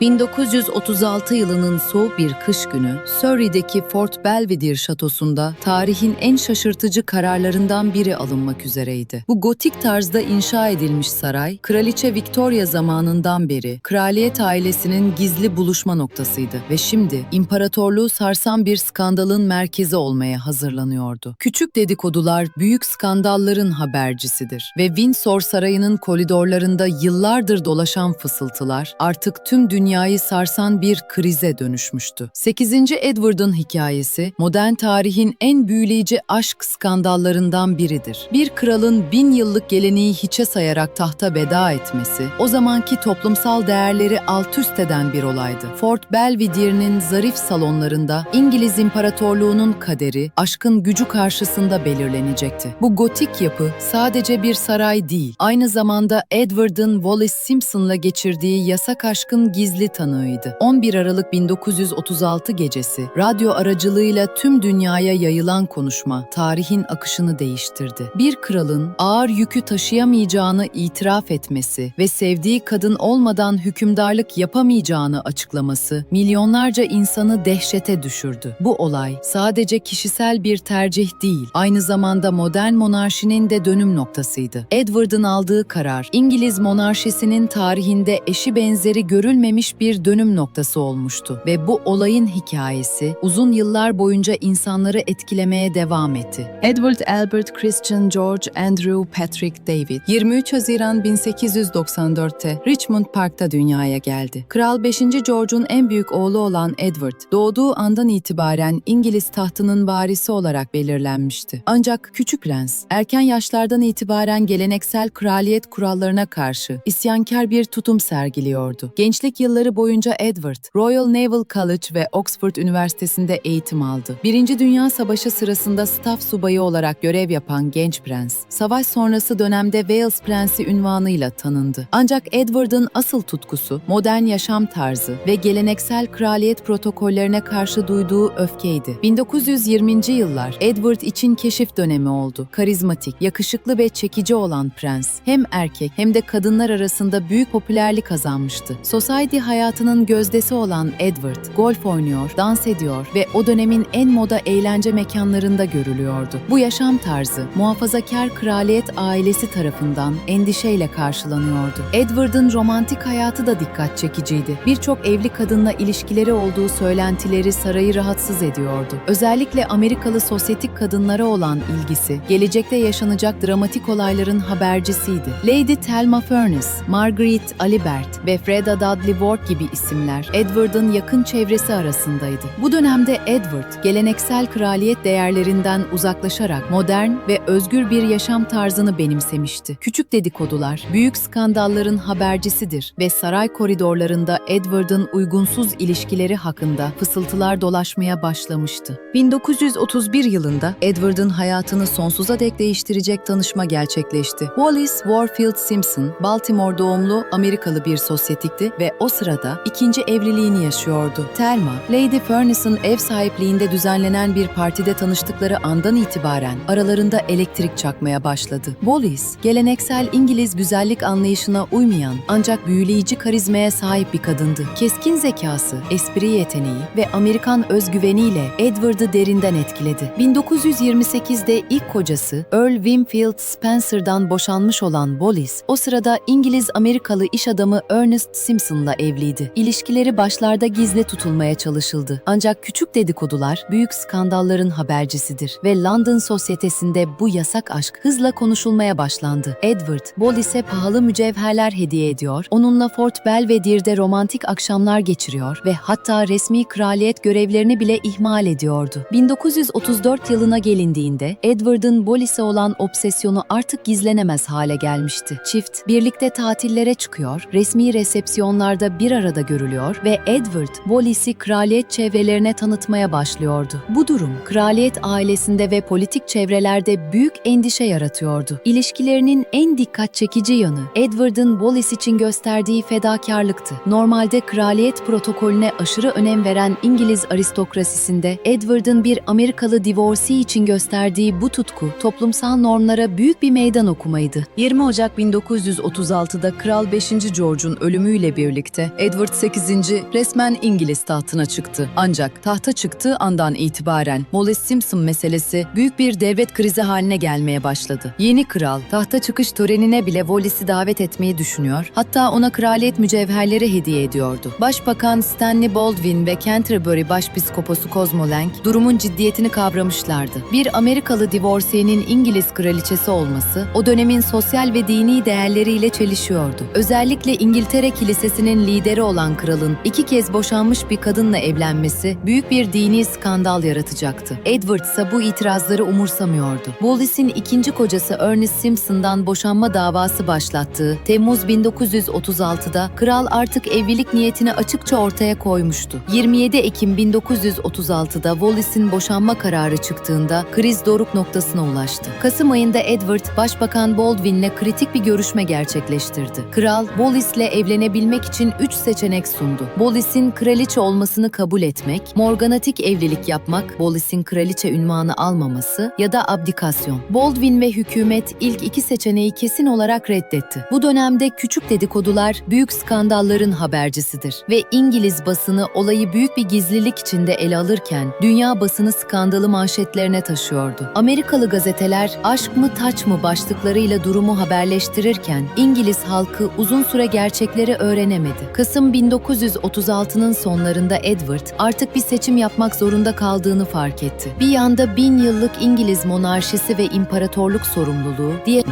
1936 yılının soğuk bir kış günü, Surrey'deki Fort Belvedere şatosunda tarihin en şaşırtıcı kararlarından biri alınmak üzereydi. Bu gotik tarzda inşa edilmiş saray, Kraliçe Victoria zamanından beri kraliyet ailesinin gizli buluşma noktasıydı ve şimdi imparatorluğu sarsan bir skandalın merkezi olmaya hazırlanıyordu. Küçük dedikodular büyük skandalların habercisidir ve Windsor Sarayı'nın koridorlarında yıllardır dolaşan fısıltılar artık tüm dünyayı sarsan bir krize dönüşmüştü. 8. Edward'ın hikayesi modern tarihin en büyüleyici aşk skandallarından biridir. Bir kralın bin yıllık geleneği hiçe sayarak tahta veda etmesi, o zamanki toplumsal değerleri alt üst eden bir olaydı. Fort Belvedere'nin zarif salonlarında İngiliz İmparatorluğu'nun kaderi aşkın gücü karşısında belirlenecekti. Bu gotik yapı sadece bir saray değil, aynı zamanda Edward'ın Wallace Simpson'la geçirdiği yasak aşkın gizli tanığıydı. 11 Aralık 1936 gecesi radyo aracılığıyla tüm dünyaya yayılan konuşma tarihin akışını değiştirdi. Bir kralın ağır yükü taşıyamayacağını itiraf etmesi ve sevdiği kadın olmadan hükümdarlık yapamayacağını açıklaması milyonlarca insanı dehşete düşürdü. Bu olay sadece kişisel bir tercih değil, aynı zamanda modern monarşinin de dönüm noktasıydı. Edward'ın aldığı karar, İngiliz monarşisinin tarihinde eşi benzeri görülmemiş bir dönüm noktası olmuştu ve bu olayın hikayesi uzun yıllar boyunca insanları etkilemeye devam etti. Edward Albert Christian George Andrew Patrick David 23 Haziran 1894'te Richmond Park'ta dünyaya geldi. Kral 5. George'un en büyük oğlu olan Edward, doğduğu andan itibaren İngiliz tahtının varisi olarak belirlenmişti. Ancak Küçük Prens, erken yaşlardan itibaren geleneksel kraliyet kurallarına karşı isyankar bir tutum sergiliyordu. Gençlik yılları boyunca Edward, Royal Naval College ve Oxford Üniversitesi'nde eğitim aldı. Birinci Dünya Savaşı sırasında staff subayı olarak görev yapan genç prens, savaş sonrası dönemde Wales Prensi ünvanıyla tanındı. Ancak Edward'ın asıl tutkusu, modern yaşam tarzı ve geleneksel kraliyet protokollerine karşı duyduğu öfkeydi. 1920. yıllar Edward için keşif dönemi oldu. Karizmatik, yakışıklı ve çekici olan prens, hem erkek hem de kadınlar arasında büyük popülerlik kazanmıştı. Society hayatının gözdesi olan Edward, golf oynuyor, dans ediyor ve o dönemin en moda eğlence mekanlarında görülüyordu. Bu yaşam tarzı muhafazakar kraliyet ailesi tarafından endişeyle karşılanıyordu. Edward'ın romantik hayatı da dikkat çekiciydi. Birçok evli kadınla ilişkileri olduğu söylentileri sarayı rahatsız ediyordu. Özellikle Amerikalı sosyetik kadınlara olan ilgisi, gelecekte yaşanacak dramatik olayların habercisiydi. Lady Thelma Furness, Margaret Alibert ve Freda Dudley Ward gibi isimler Edward'ın yakın çevresi arasındaydı. Bu dönemde Edward, geleneksel kraliyet değerlerinden uzaklaşarak modern ve özgür bir yaşam tarzını benimsemişti. Küçük dedikodular, büyük skandalların habercisidir ve saray koridorlarında Edward'ın uygunsuz ilişkileri hakkında fısıltılar dolaşmaya başlamıştı. 1931 yılında Edward'ın hayatını sonsuza dek değiştirecek tanışma gerçekleşti. Wallace Warfield Simpson, Baltimore doğumlu Amerikalı bir sosyetikti ve o sırada ikinci evliliğini yaşıyordu. Thelma, Lady Furness'ın ev sahipliğinde düzenlenen bir partide tanıştıkları andan itibaren aralarında elektrik çakmaya başladı. Wallace, geleneksel İngiliz güzellik anlayışına uymayan ancak büyüleyici karizmaya sahip bir kadındı. Keskin zekası, espri yeteneği ve Amerikan özgüveniyle Edward'ı derinden etkiledi. 1928'de ilk kocası Earl Winfield Spencer'dan boşanmış olan Wallace, o sırada İngiliz-Amerikalı iş adamı Ernest Simpson'la evliydi. İlişkileri başlarda gizli tutulmaya çalışıldı. Ancak küçük dedikodular büyük skandalların habercisidir ve London sosyetesinde bu yasak aşk hızla konuşulmaya başlandı. Edward, Wallace'e pahalı mücevherler hediye ediyor, onunla Fort Belvedere'de romantik akşamlar geçiriyor ve hatta resmi kraliyet görevlerini bile ihmal ediyordu. 1934 yılına gelindiğinde Edward'ın Wallace'e olan obsesyonu artık gizlenemez hale gelmişti. Çift birlikte tatillere çıkıyor, resmi resepsiyonlarda bir arada görülüyor ve Edward Wallace'i kraliyet çevrelerine tanıtmaya başlıyordu. Bu durum kraliyet ailesinde ve politik çevrelerde büyük endişe yaratıyordu. İlişkilerinin en dikkat çekici yanı Edward'ın Wallace için gösterdiği fedakarlıktı. Normalde kraliyet protokolüne aşırı önem veren İngiliz aristokrasisinde Edward'ın bir Amerikalı divorcee için gösterdiği bu tutku toplumsal normlara büyük bir meydan okumaydı. 20 Ocak 1936'da Kral 5. George'un ölümüyle birlikte Edward VIII resmen İngiliz tahtına çıktı. Ancak tahta çıktığı andan itibaren Molly Simpson meselesi büyük bir devlet krizi haline gelmeye başladı. Yeni kral tahta çıkış törenine bile Wallis'i davet etmeyi düşünüyor. Hatta ona kraliyet mücevherleri hediye ediyordu. Başbakan Stanley Baldwin ve Canterbury Başpiskoposu Cosmo Lang durumun ciddiyetini kavramışlardı. Bir Amerikalı divorsiyenin İngiliz kraliçesi olması o dönemin sosyal ve dini değerleriyle çelişiyordu. Özellikle İngiltere Kilisesi'nin lideri olan kralın iki kez boşanmış bir kadınla evlenmesi büyük bir dini skandal yaratacaktı. Edward ise bu itirazları umursamıyordu. Wallis'in ikinci kocası Ernest Simpson'dan boşanma davası başlattığı Temmuz 1936'da kral artık evlilik niyetini açıkça ortaya koymuştu. 27 Ekim 1936'da Wallis'in boşanma kararı çıktığında kriz doruk noktasına ulaştı. Kasım ayında Edward, Başbakan Baldwin'le kritik bir görüşme gerçekleştirdi. Kral, Wallis'le evlenebilmek için üç seçenek sundu. Wallis'in kraliçe olmasını kabul etmek, morganatik evlilik yapmak, Wallis'in kraliçe ünvanı almaması ya da abdikasyon. Baldwin ve hükümet ilk iki seçeneği kesin olarak reddetti. Bu dönemde küçük dedikodular büyük skandalların habercisidir ve İngiliz basını olayı büyük bir gizlilik içinde ele alırken dünya basını skandalı manşetlerine taşıyordu. Amerikalı gazeteler aşk mı taç mı başlıklarıyla durumu haberleştirirken İngiliz halkı uzun süre gerçekleri öğrenemedi. Kasım 1936'nın sonlarında Edward artık bir seçim yapmak zorunda kaldığını fark etti. Bir yanda bin yıllık İngiliz monarşisi ve imparatorluk sorumluluğu, diğer,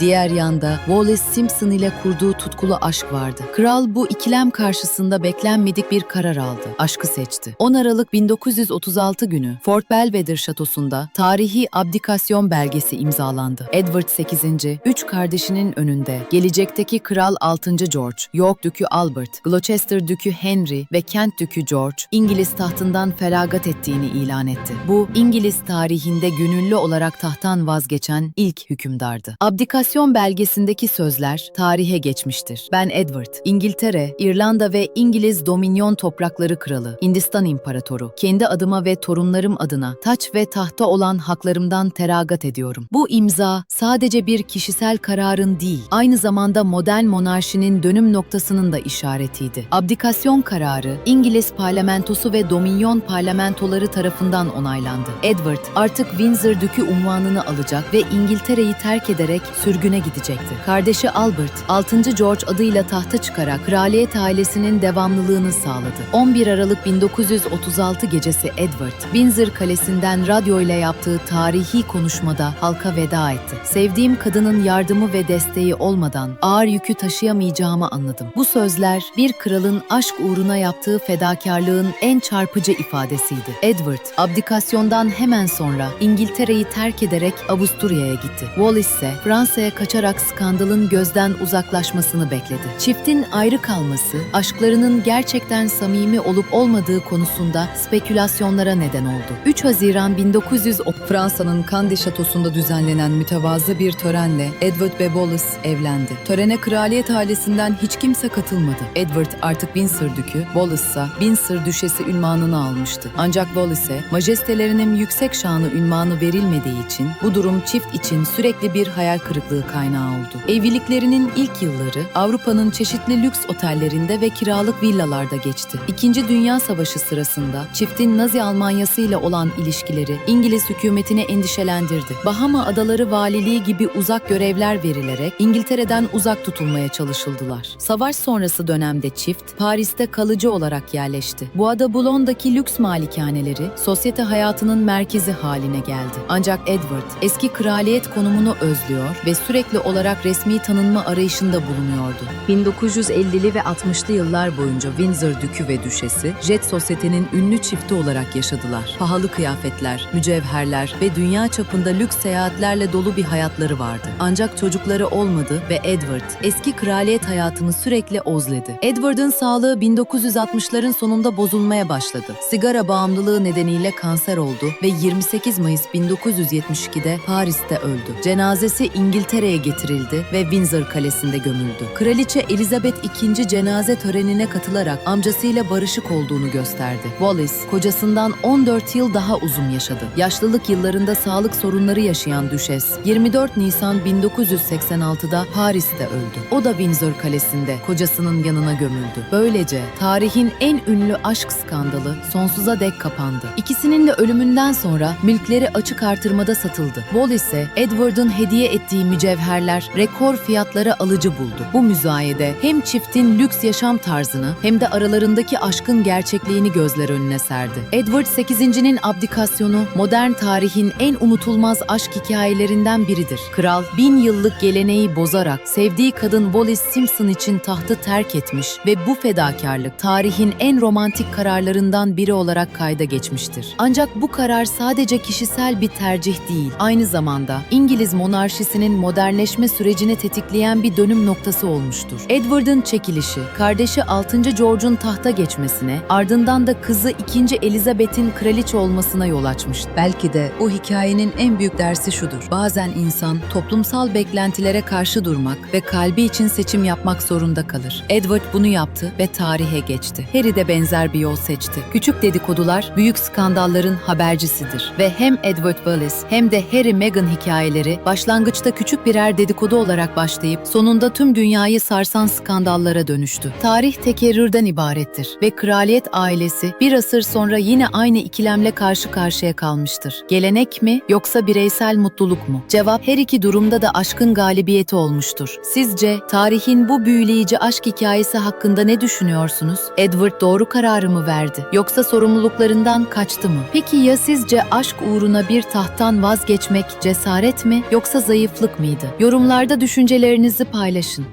diğer yanda Wallace Simpson ile kurduğu tutkulu aşk vardı. Kral bu ikilem karşısında beklenmedik bir karar aldı. Aşkı seçti. 10 Aralık 1936 günü Fort Belvedere şatosunda tarihi abdikasyon belgesi imzalandı. Edward VIII, üç kardeşinin önünde gelecekteki Kral 6. George, York Dükü Albert, Gloucester Dükü Henry ve Kent Dükü George, İngiliz tahtından feragat ettiğini ilan etti. Bu, İngiliz tarihinde gönüllü olarak tahttan vazgeçen ilk hükümdardı. Abdikasyon belgesindeki sözler tarihe geçmiştir. Ben Edward, İngiltere, İrlanda ve İngiliz Dominyon Toprakları Kralı, Hindistan İmparatoru, kendi adıma ve torunlarım adına taç ve tahta olan haklarımdan teragat ediyorum. Bu imza sadece bir kişisel kararın değil, aynı zamanda modern monarşinin dönüm noktasının da işaretiydi. Abdikasyon kararı İngiliz parlamentosu ve Dominyon parlamentoları tarafından onaylandı. Edward artık Windsor Dükü unvanını alacak ve İngiltere'yi terk ederek sürgüne gidecekti. Kardeşi Albert, 6. George adıyla tahta çıkarak kraliyet ailesinin devamlılığını sağladı. 11 Aralık 1936 gecesi Edward, Windsor Kalesi'nden radyo ile yaptığı tarihi konuşmada halka veda etti. Sevdiğim kadının yardımı ve desteği olmadan ağır yükü taşıyamayacağımı anladım. Bu sözler bir kralın aşk uğruna yaptığı fedakarlığın en çarpıcı ifadesiydi. Edward, abdikasyondan hemen sonra İngiltere'yi terk ederek Avusturya'ya gitti. Wallis ise Fransa'ya kaçarak skandalın gözden uzaklaşmasını bekledi. Çiftin ayrı kalması, aşklarının gerçekten samimi olup olmadığı konusunda spekülasyonlara neden oldu. 3 Haziran 1910 Fransa'nın Cannes şatosunda düzenlenen mütevazı bir törenle Edward ve Wallace evlendi. Törene kraliyet ailesinden hiç kimse katılmadı. Edward artık Windsor Dükü, Wallace ise Windsor Düşesi ünvanını almıştı. Ancak Wallace'e majestelerinin yüksek şanı ünvanı verilmediği için bu durum çift için sürekli bir hayal kırıklığı kaynağı oldu. Evliliklerinin ilk yılları Avrupa'nın çeşitli lüks otellerinde ve kiralık villalarda geçti. İkinci Dünya Savaşı sırasında çiftin Nazi Almanyası ile olan ilişkileri İngiliz hükümetini endişelendirdi. Bahama Adaları Valiliği gibi uzak görevler verilerek İngiltere'den uzak tutulmaya çalışıldılar. Savaş sonrası dönemde çift Paris'te kalıcı olarak yerleşti. Bu ada Boulonn'daki lüks malikaneleri sosyete hayatının merkezi haline geldi. Ancak Edward eski kraliyet konumunu özlüyor ve sürekli olarak resmi tanınma arayışında bulunuyordu. 1950'li ve 60'lı yıllar boyunca Windsor Dükü ve Düşesi Jet Sosyete'nin ünlü çifti olarak yaşadılar. Pahalı kıyafetler, mücevherler ve dünya çapında lüks seyahatlerle dolu bir hayatları vardı. Ancak çocukları olmadı ve Edward eski kraliyet hayatını sürekli ozledi. Edward'ın sağlığı 1960'ların sonunda bozulmaya başladı. Sigara bağımlılığı nedeniyle kanser oldu ve 28 Mayıs 1972'de Paris'te öldü. Cenazesi İngiltere'ye getirildi ve Windsor Kalesi'nde gömüldü. Kraliçe Elizabeth II cenaze törenine katılarak amcasıyla barışık olduğunu gösterdi. Wallis, kocasından 14 yıl daha uzun yaşadı. Yaşlılık yıllarında sağlık sorunları yaşayan Düşes, 24 Nisan 1986'da Paris'te öldü. O da Windsor Kalesi'nde kocasının yanında mezarlığına gömüldü. Böylece tarihin en ünlü aşk skandalı sonsuza dek kapandı. İkisinin de ölümünden sonra mülkleri açık artırmada satıldı. Wall ise Edward'ın hediye ettiği mücevherler rekor fiyatlara alıcı buldu. Bu müzayede hem çiftin lüks yaşam tarzını hem de aralarındaki aşkın gerçekliğini gözler önüne serdi. Edward 8.'nin abdikasyonu modern tarihin en unutulmaz aşk hikayelerinden biridir. Kral bin yıllık geleneği bozarak sevdiği kadın Wallis Simpson için tahtı terk etmiş ve bu fedakarlık tarihin en romantik kararlarından biri olarak kayda geçmiştir. Ancak bu karar sadece kişisel bir tercih değil, aynı zamanda İngiliz monarşisinin modernleşme sürecini tetikleyen bir dönüm noktası olmuştur. Edward'ın çekilişi, kardeşi 6. George'un tahta geçmesine, ardından da kızı 2. Elizabeth'in kraliçe olmasına yol açmıştır. Belki de o hikayenin en büyük dersi şudur. Bazen insan toplumsal beklentilere karşı durmak ve kalbi için seçim yapmak zorunda kalır. Edward bunu yaptı ve tarihe geçti. Harry de benzer bir yol seçti. Küçük dedikodular büyük skandalların habercisidir ve hem Edward Wallace hem de Harry Meghan hikayeleri başlangıçta küçük birer dedikodu olarak başlayıp sonunda tüm dünyayı sarsan skandallara dönüştü. Tarih tekerrürden ibarettir ve kraliyet ailesi bir asır sonra yine aynı ikilemle karşı karşıya kalmıştır. Gelenek mi yoksa bireysel mutluluk mu? Cevap her iki durumda da aşkın galibiyeti olmuştur. Sizce tarihin bu büyüleyici aşk hikayesi hakkında ne düşünüyorsunuz? Edward doğru kararı mı verdi yoksa sorumluluklarından kaçtı mı? Peki ya sizce aşk uğruna bir tahttan vazgeçmek cesaret mi yoksa zayıflık mıydı? Yorumlarda düşüncelerinizi paylaşın.